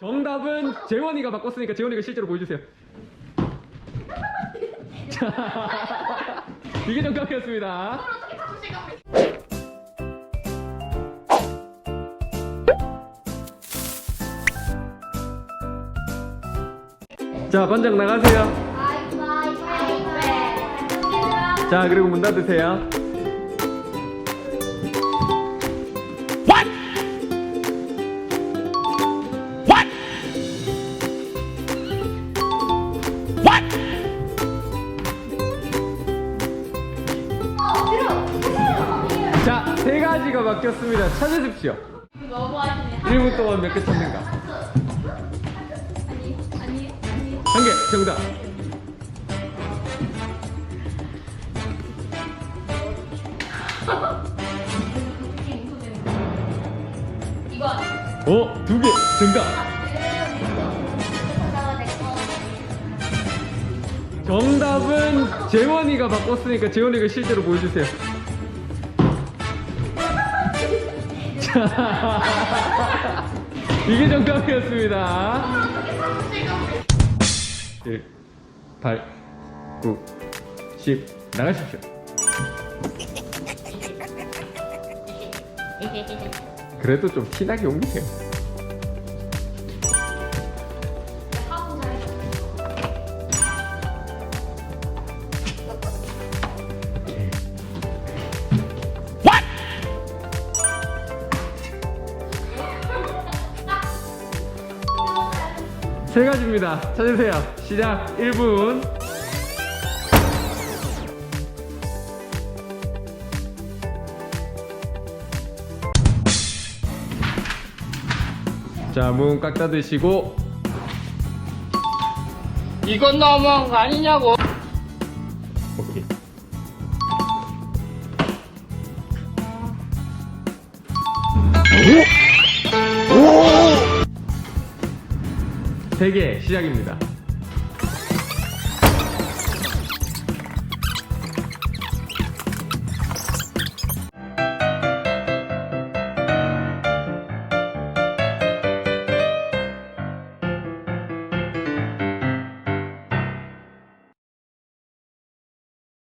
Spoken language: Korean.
정답은 재원이가 바꿨으니까 재원이가 실제로 보여주세요. 자, 이게 정답이었습니다. 어떻게? 자, 반장 나가세요. 바이바이 바이바이. 자, 그리고 문 닫으세요. 세 가지가 바뀌었습니다. 찾으십시오. 너무 하시네. 1분 동안 몇 개 찾는가? 한 개, 정답. 이건. 어, 두 개, 정답. 정답은 재원이가 바꿨으니까 재원이가 실제로 보여주세요. 자, 이게 정답이었습니다. 1, 8, 9, 10 나가십시오. 그래도 좀 티나게 옮기세요. 세 가지입니다. 찾으세요. 시작 1분. 자, 문꽉 닫으시고 이건 너무한 거 아니냐고. 세개 시작입니다.